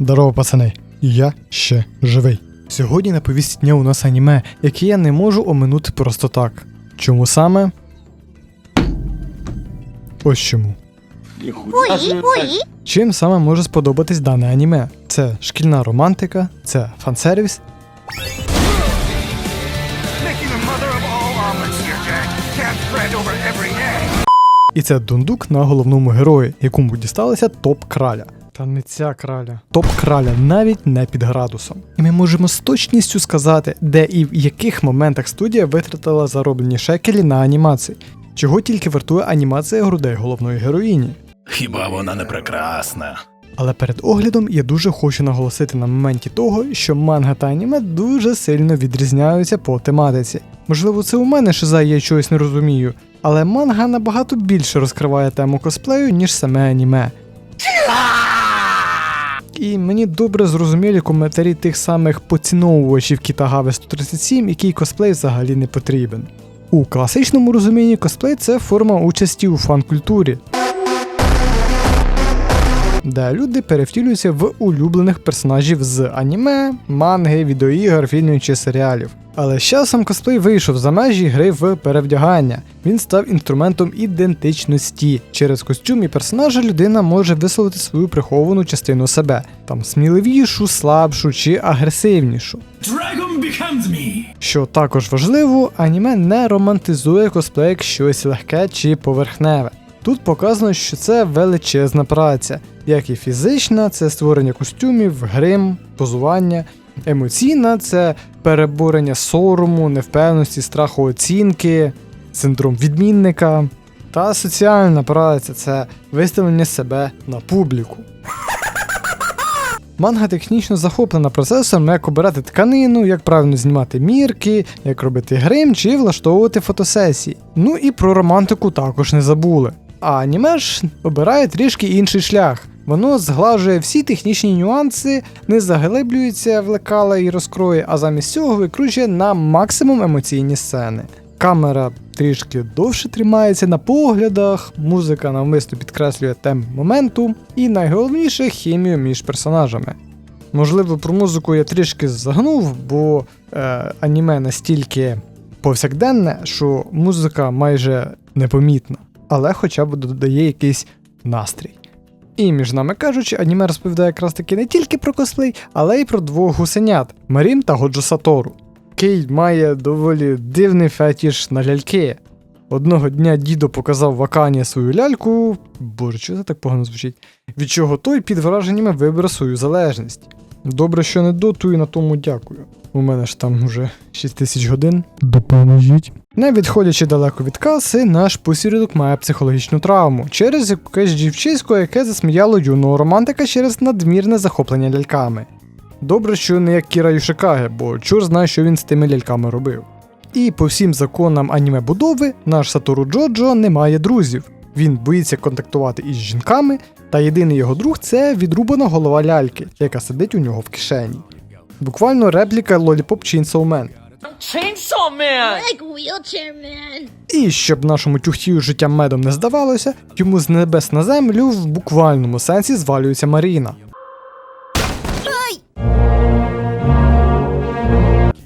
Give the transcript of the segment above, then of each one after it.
Здорово, пацани, я ще живий. Сьогодні на повісті дня у нас аніме, яке я не можу оминути просто так. Чому саме? Ось чому. Чим саме може сподобатись дане аніме? Це шкільна романтика, це фансервіс, і це дундук на головному герої, якому дісталася топ краля. Та не ця краля. Топ краля навіть не під градусом. І ми можемо з точністю сказати, де і в яких моментах студія витратила зароблені шекелі на анімації. Чого тільки вартує анімація грудей головної героїні. Хіба вона не прекрасна? Але перед оглядом я дуже хочу наголосити на моменті того, що манга та аніме дуже сильно відрізняються по тематиці. Можливо, це у мене шиза, я чогось не розумію, але манга набагато більше розкриває тему косплею, ніж саме аніме. І мені добре зрозумілі коментарі тих самих поціновувачів Кітагави 137, який косплей взагалі не потрібен. У класичному розумінні косплей це форма участі у фан-культурі, де люди перевтілюються в улюблених персонажів з аніме, манги, відеоігор, фільмів чи серіалів. Але з часом косплей вийшов за межі гри в перевдягання. Він став інструментом ідентичності. Через костюм і персонажа людина може висловити свою приховану частину себе, там сміливішу, слабшу чи агресивнішу. Dragon becomes me! Що також важливо, аніме не романтизує косплей як щось легке чи поверхневе. Тут показано, що це величезна праця, як і фізична, це створення костюмів, грим, позування, емоційна це переборення сорому, невпевності, страху оцінки, синдром відмінника. Та соціальна праця це виставлення себе на публіку. Манга технічно захоплена процесом, як обирати тканину, як правильно знімати мірки, як робити грим чи влаштовувати фотосесії. Ну і про романтику також не забули. А аніме ж обирає трішки інший шлях. Воно зглажує всі технічні нюанси, не заглиблюється в лекала і розкрої, а замість цього викручує на максимум емоційні сцени. Камера трішки довше тримається на поглядах, музика навмисно підкреслює темп моменту, і найголовніше хімію між персонажами. Можливо, про музику я трішки загнув, бо е, аніме настільки повсякденне, що музика майже непомітна, але хоча б додає якийсь настрій. І між нами кажучи, аніме розповідає якраз таки не тільки про косплей, але й про двох гусенят Марін та Годжо Сатору. Кей має доволі дивний фетіш на ляльки. Одного дня дідо показав Вакані свою ляльку. Боже, чого це так погано звучить? Від чого той під враженнями вибрав свою залежність. Добре, що не доту і на тому дякую. У мене ж там уже 6 тисяч годин. Допоможіть. Не відходячи далеко від каси, наш посередок має психологічну травму через якесь дівчисько, яке засміяло юного романтика через надмірне захоплення ляльками. Добре, що не як Кіра Юшикаге, бо чур знає, що він з тими ляльками робив. І по всім законам аніме будови наш Сатору Джоджо не має друзів. Він боїться контактувати із жінками, та єдиний його друг це відрубана голова ляльки, яка сидить у нього в кишені. Буквально репліка Chainsaw Man. Chainsaw Man! like wheelchair man. І щоб нашому тюхтію життя медом не здавалося, йому з небес на землю в буквальному сенсі звалюється Маріна.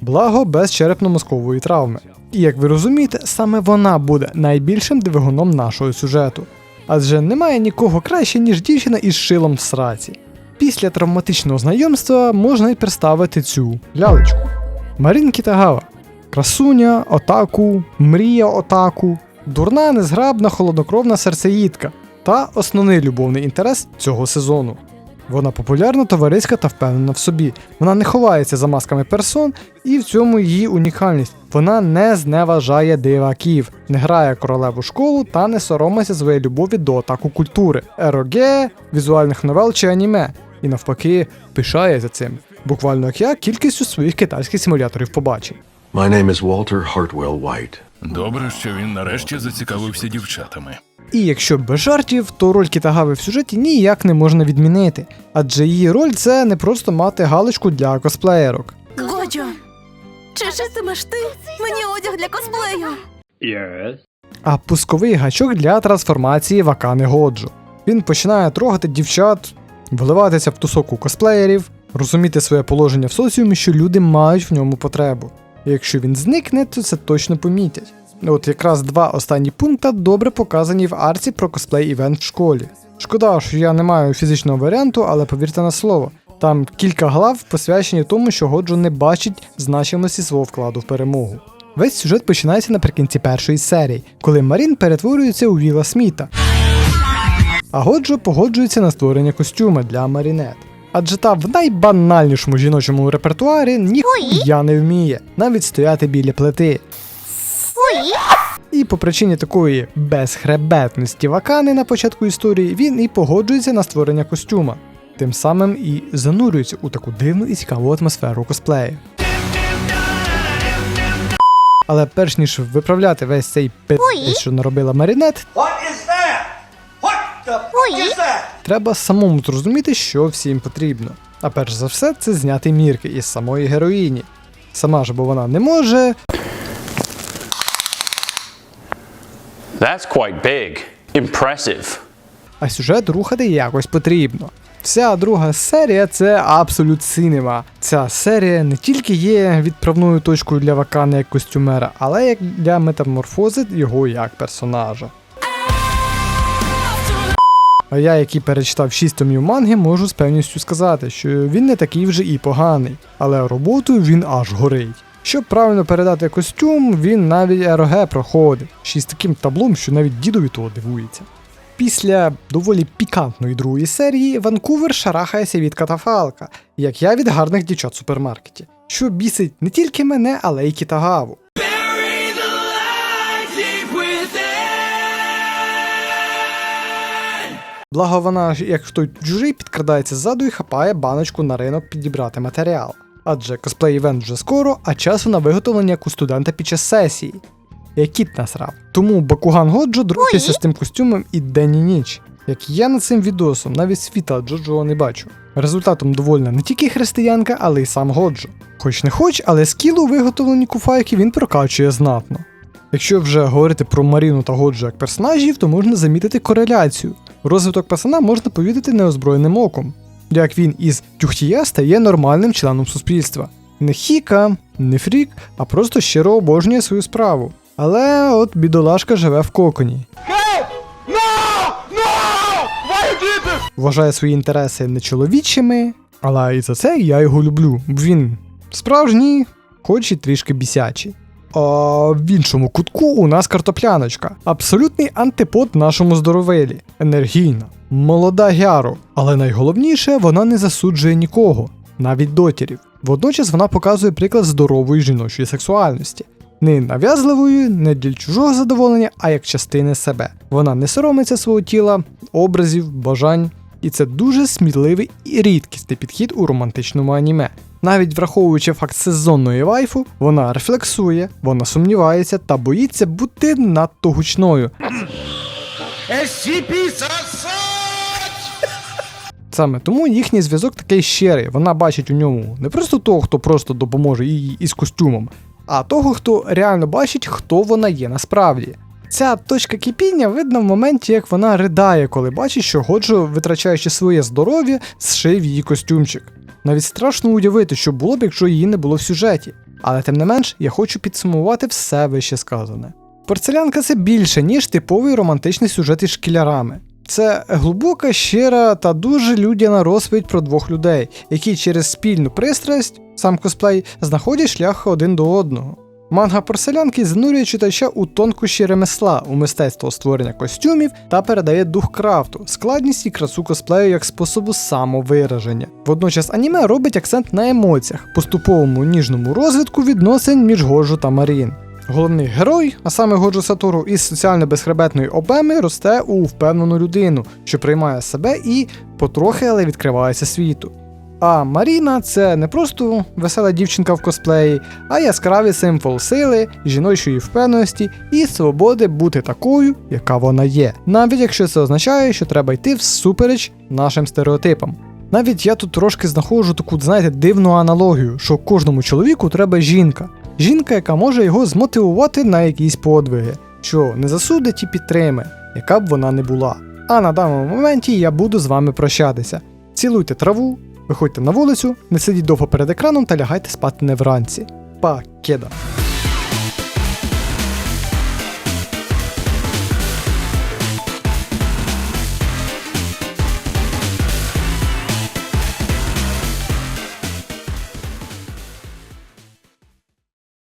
Благо без черепно-мозкової травми. І як ви розумієте, саме вона буде найбільшим двигуном нашого сюжету. Адже немає нікого краще, ніж дівчина із шилом в сраці. Після травматичного знайомства можна й представити цю лялечку. Марін Кітагава. Красуня, отаку, мрія отаку, дурна, незграбна, холоднокровна серцеїдка та основний любовний інтерес цього сезону. Вона популярна, товариська та впевнена в собі. Вона не ховається за масками персон, і в цьому її унікальність. Вона не зневажає диваків, не грає королеву школу та не соромиться своєї любові до атаку культури, ероге, візуальних новел чи аніме. І навпаки, пишається цим. Буквально як я кількістю своїх китайських симуляторів побачив. My name is Walter Hartwell White. Добре, що він нарешті зацікавився дівчатами. І якщо без жартів, то роль Кітагави в сюжеті ніяк не можна відмінити, адже її роль це не просто мати галочку для косплеєрок. Годжо, чи шитимеш ти мені одяг для косплею? а пусковий гачок для трансформації Вакани Годжо. Він починає трогати дівчат вливатися в тусовку косплеєрів, розуміти своє положення в соціумі, що люди мають в ньому потребу. І якщо він зникне, то це точно помітять. От якраз два останні пункти добре показані в арці про косплей івент в школі. Шкода, що я не маю фізичного варіанту, але повірте на слово. Там кілька глав посвячені тому, що Годжо не бачить значимості свого вкладу в перемогу. Весь сюжет починається наприкінці першої серії, коли Марін перетворюється у Віла Сміта. А Годжо погоджується на створення костюма для Марінет. Адже та в найбанальнішому жіночому репертуарі ніхуя не вміє, навіть стояти біля плити. І по причині такої безхребетності Вакани на початку історії він і погоджується на створення костюма, тим самим і занурюється у таку дивну і цікаву атмосферу косплею. Але перш ніж виправляти весь цей пи, що наробила Марінет, треба самому зрозуміти, що всім потрібно. А перш за все, це зняти мірки із самої героїні. Сама ж бо вона не може, That's quite big. Impressive. а сюжет рухати якось потрібно. Вся друга серія це абсолют синема. Ця серія не тільки є відправною точкою для Вакана як костюмера, але як для метаморфози його як персонажа. А я, який перечитав 6 томів манги, можу з певністю сказати, що він не такий вже і поганий, але роботою він аж горить. Щоб правильно передати костюм, він навіть РОГ проходить, ще й з таким таблом, що навіть дідові того дивується. Після доволі пікантної другої серії Ванкувер шарахається від катафалка, як я від гарних дівчат в супермаркеті, що бісить не тільки мене, але й Кітагаву. Благо вона, як той чужий, підкрадається ззаду і хапає баночку на ринок підібрати матеріал. Адже косплей івент вже скоро, а часу на виготовлення як у студента під час сесії. Я кіт насрав. Тому Бакуган Годжо дружиться з тим костюмом і день і ніч. Як я над цим відосом, навіть світа Джоджо не бачу. Результатом довольна не тільки християнка, але й сам Годжо. Хоч не хоч, але скіл у виготовленні куфайки він прокачує знатно. Якщо вже говорити про Маріну та Годжо як персонажів, то можна замітити кореляцію. Розвиток пацана можна повідати неозброєним оком, як він із тюхтія стає нормальним членом суспільства. Не хіка, не фрік, а просто щиро обожнює свою справу. Але от бідолашка живе в коконі. Вважає свої інтереси не чоловічими, але і за це я його люблю, бо він справжній, хоч і трішки бісячий. А в іншому кутку у нас картопляночка. Абсолютний антипод нашому здоровелі. Енергійна, молода гяру. Але найголовніше, вона не засуджує нікого, навіть дотірів. Водночас вона показує приклад здорової жіночої сексуальності. Не нав'язливої, не для чужого задоволення, а як частини себе. Вона не соромиться свого тіла, образів, бажань. І це дуже сміливий і рідкісний підхід у романтичному аніме. Навіть враховуючи факт сезонної вайфу, вона рефлексує, вона сумнівається та боїться бути надто гучною. Саме тому їхній зв'язок такий щирий. Вона бачить у ньому не просто того, хто просто допоможе їй із костюмом, а того, хто реально бачить, хто вона є насправді. Ця точка кипіння видно в моменті, як вона ридає, коли бачить, що Годжо, витрачаючи своє здоров'я, зшив її костюмчик. Навіть страшно уявити, що було б, якщо її не було в сюжеті. Але тим не менш, я хочу підсумувати все вище сказане. Порцелянка це більше, ніж типовий романтичний сюжет із шкілярами. Це глибока, щира та дуже людяна розповідь про двох людей, які через спільну пристрасть, сам косплей, знаходять шлях один до одного. Манга порселянки занурює читача у тонкощі ремесла, у мистецтво створення костюмів та передає дух крафту, складність і красу косплею як способу самовираження. Водночас аніме робить акцент на емоціях, поступовому ніжному розвитку відносин між Годжо та Марін. Головний герой, а саме Годжо Сатору, із соціально безхребетної обеми росте у впевнену людину, що приймає себе і потрохи, але відкривається світу. А Маріна це не просто весела дівчинка в косплеї, а яскравий символ сили, жіночої впевненості і свободи бути такою, яка вона є. Навіть якщо це означає, що треба йти всупереч нашим стереотипам. Навіть я тут трошки знаходжу таку, знаєте, дивну аналогію, що кожному чоловіку треба жінка. Жінка, яка може його змотивувати на якісь подвиги, що не засудить і підтримає, яка б вона не була. А на даному моменті я буду з вами прощатися. Цілуйте траву, виходьте на вулицю, не сидіть довго перед екраном та лягайте спати не вранці. Пакеда.